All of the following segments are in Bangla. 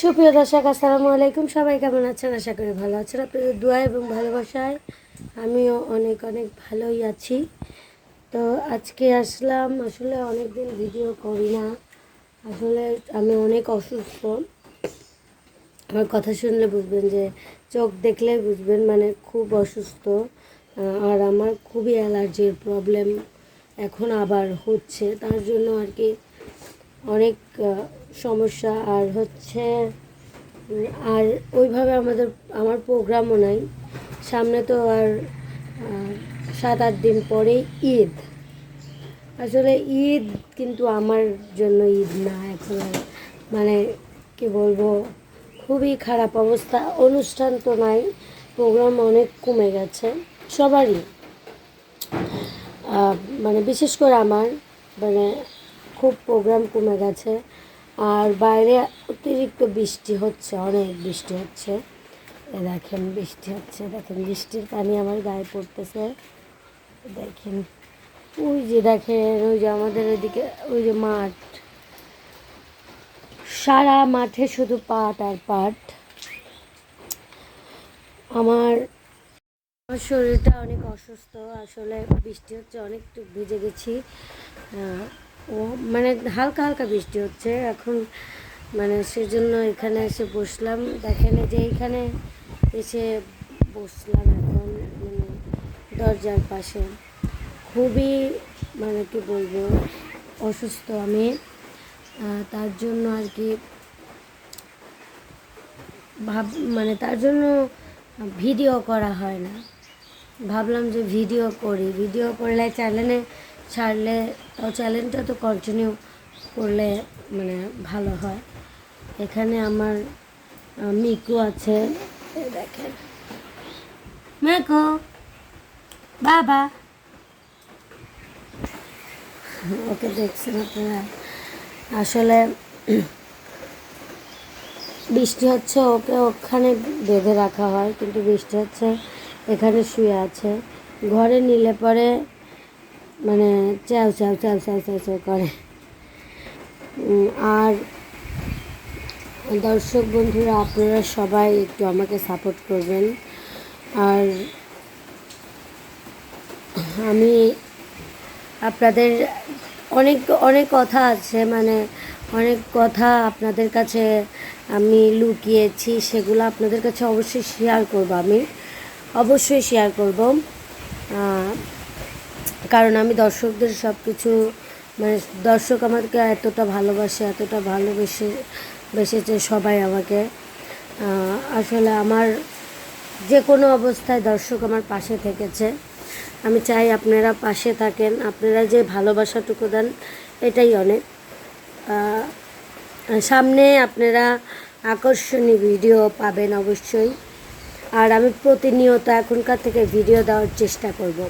সুপ্রিয় দর্শক, আসসালামু আলাইকুম। সবাই কেমন আছেন? আশা করি ভালো আছেন। আপনাদের দোয়া এবং ভালোবাসায় আমিও অনেক অনেক ভালোই আছি। তো আজকে আসলাম, আসলে অনেক দিন ভিডিও করি না। আসলে আমি অনেক অসুস্থ। আমার কথা শুনলে বুঝবেন যে, চোখ দেখলে বুঝবেন মানে খুব অসুস্থ। আর আমার খুবই অ্যালার্জির প্রবলেম এখন আবার হচ্ছে। তার জন্য আর কি অনেক সমস্যা। আর হচ্ছে, আর ওইভাবে আমাদের, আমার প্রোগ্রামও নাই। সামনে তো আর সাত আট দিন পরেই ঈদ। আসলে ঈদ কিন্তু আমার জন্য ঈদ না, এখন মানে কি বলব, খুবই খারাপ অবস্থা। অনুষ্ঠান তো নাই, প্রোগ্রাম অনেক কমে গেছে, সবারই। মানে বিশেষ করে আমার মানে খুব প্রোগ্রাম কমে গেছে। আর বাইরে অতিরিক্ত বৃষ্টি হচ্ছে, অনেক বৃষ্টি হচ্ছে। এ দেখেন, বৃষ্টি হচ্ছে, দেখেন, বৃষ্টির পানি আমার গায়ে পড়তেছে। দেখেন, ওই যে দেখেন, ওই যে আমাদের এদিকে ওই যে মাঠ। সারা মাঠে শুধু পাট আর পাট। আমার আমার শরীরটা অনেক অসুস্থ, আসলে বৃষ্টি হচ্ছে অনেক একটু ভিজে গেছি। ও মানে হালকা হালকা বৃষ্টি হচ্ছে। এখন মানে সেজন্য এখানে এসে বসলাম। দেখেন যে এইখানে এসে বসলাম এখন মানে দরজার পাশে। খুবই মানে কি বলব, অসুস্থ আমি। তার জন্য আর কি ভাব মানে তার জন্য ভিডিও করা হয় না। ভাবলাম যে ভিডিও করি। ভিডিও করলে চ্যানেলে ছাড়লে তাও চ্যানেলটা তো কন্টিনিউ করলে মানে ভালো হয়। এখানে আমার মিকু আছে। দেখেন। মিকু, বাবা। ওকে দেখছেন আপনারা? আসলে বৃষ্টি হচ্ছে, ওকে ওখানে বেঁধে রাখা হয়, কিন্তু বৃষ্টি হচ্ছে, এখানে শুয়ে আছে। ঘরে নিলে পরে মানে চ্যাও চ্যাও চ্যাও চ্যাও চ্যাও চ্যাও করে। আর দর্শক বন্ধুরা, আপনারা সবাই একটু আমাকে সাপোর্ট করবেন। আর আমি আপনাদের অনেক অনেক কথা আছে মানে অনেক কথা আপনাদের কাছে আমি লুকিয়েছি, সেগুলো আপনাদের কাছে অবশ্যই শেয়ার করব আমি। অবশ্যই শেয়ার করব। কারণ আমি দর্শকদের সব কিছু মানে দর্শক আমাকে এতটা ভালোবাসে, এতটা ভালোবেসে, বেসেছে সবাই আমাকে। আসলে আমার যে কোনো অবস্থায় দর্শক আমার পাশে থেকেছে। আমি চাই আপনারা পাশে থাকেন, আপনারা যে ভালোবাসাটুকু দেন, এটাই অনেক। সামনে আপনারা আকর্ষণীয় ভিডিও পাবেন অবশ্যই। আর আমি প্রতিনিয়ত এখনকার থেকে ভিডিও দেওয়ার চেষ্টা করব।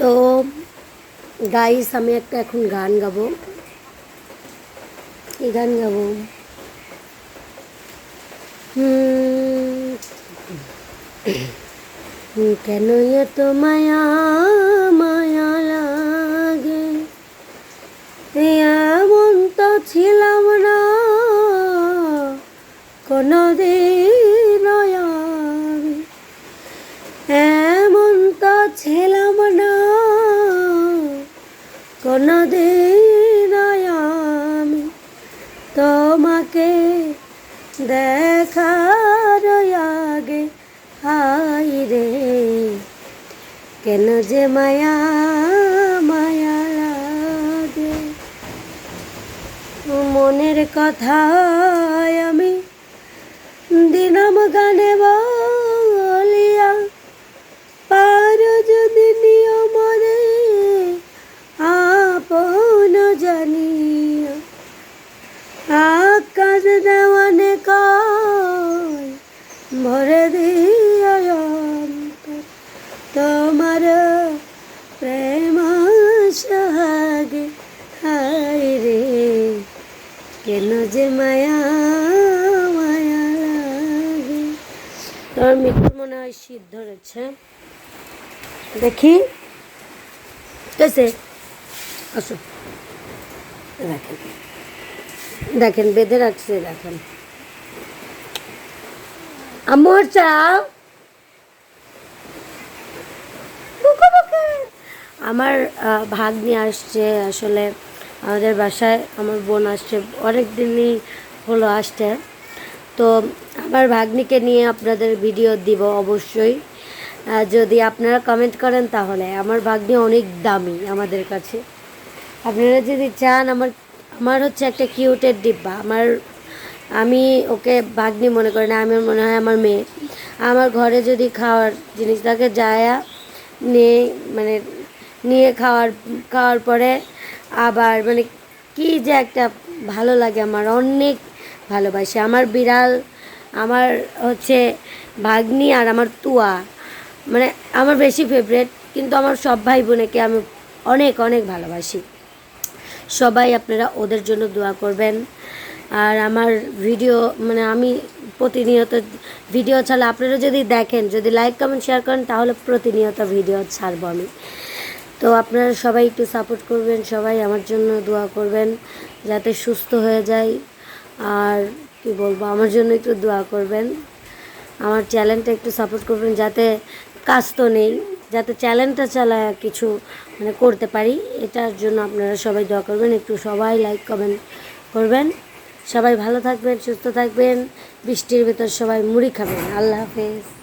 তো গাইস আমি একটা এখন গান গাবো। কি গান গাবো? কেন এত মায়া মায়া লাগে? এমন তো ছিলাম না কোনো কোনো দিন আমি তোমাকে দেখার আগে হাই রে, কেন যে মায়া মায়া লাগে? মনের কথা আমি দিনাম গানে বলিয়া যে মায়া মনে হয় শীত ধরেছে। দেখি। আসো। দেখেন দেখেন বেঁধে রাখছে দেখেন আমার চাও। আমার আহ, ভাগ্নি আসছে আসলে আমাদের বাসায় আমার বোন আসছে, অনেক দিনই হলো আসছে তো আমার ভাগ্নিকে নিয়ে আপনাদের ভিডিও দিব অবশ্যই। যদি আপনারা কমেন্ট করেন তাহলে, আমার ভাগ্নি অনেক দামি আমাদের কাছে। আপনারা যদি চান, আমার আমার হচ্ছে একটা কিউটের ডিব্বা। আমার, আমি ওকে, ভাগ্নি মনে করি না, আমার মনে হয় আমার মেয়ে। আমার ঘরে যদি খাওয়ার জিনিস থাকে যায়া নিয়ে মানে নিয়ে খাওয়ার খাওয়ার পরে আবার মানে কি যে একটা ভালো লাগে, আমার অনেক ভালোবাসি। আমার বিড়াল, আমার হচ্ছে ভাগ্নি আর আমার তুয়া। মানে আমার বেশি ফেভারেট কিন্তু আমার সব ভাই বোনেকে আমি অনেক অনেক ভালোবাসি। সবাই আপনারা ওদের জন্য দোয়া করবেন। আর আমার ভিডিও মানে আমি প্রতিনিয়ত ভিডিও ছাড়া আপনারা যদি দেখেন, যদি লাইক কমেন্ট শেয়ার করেন, তাহলে প্রতিনিয়ত ভিডিও ছাড়বো আমি। তো আপনারা সবাই একটু সাপোর্ট করবেন, সবাই আমার জন্য দোয়া করবেন যাতে সুস্থ হয়ে যায় আর কি বলব, আমার জন্য একটু দোয়া করবেন। আমার চ্যানেলটা একটু সাপোর্ট করবেন যাতে কাজ তো নেই, যাতে চ্যানেলটা চালায় কিছু মানে করতে পারি, এটার জন্য আপনারা সবাই দোয়া করবেন। একটু সবাই লাইক কমেন্ট করবেন। সবাই ভালো থাকবেন, সুস্থ থাকবেন, বৃষ্টির ভেতর সবাই মুড়ি খাবেন। আল্লাহ হাফেজ।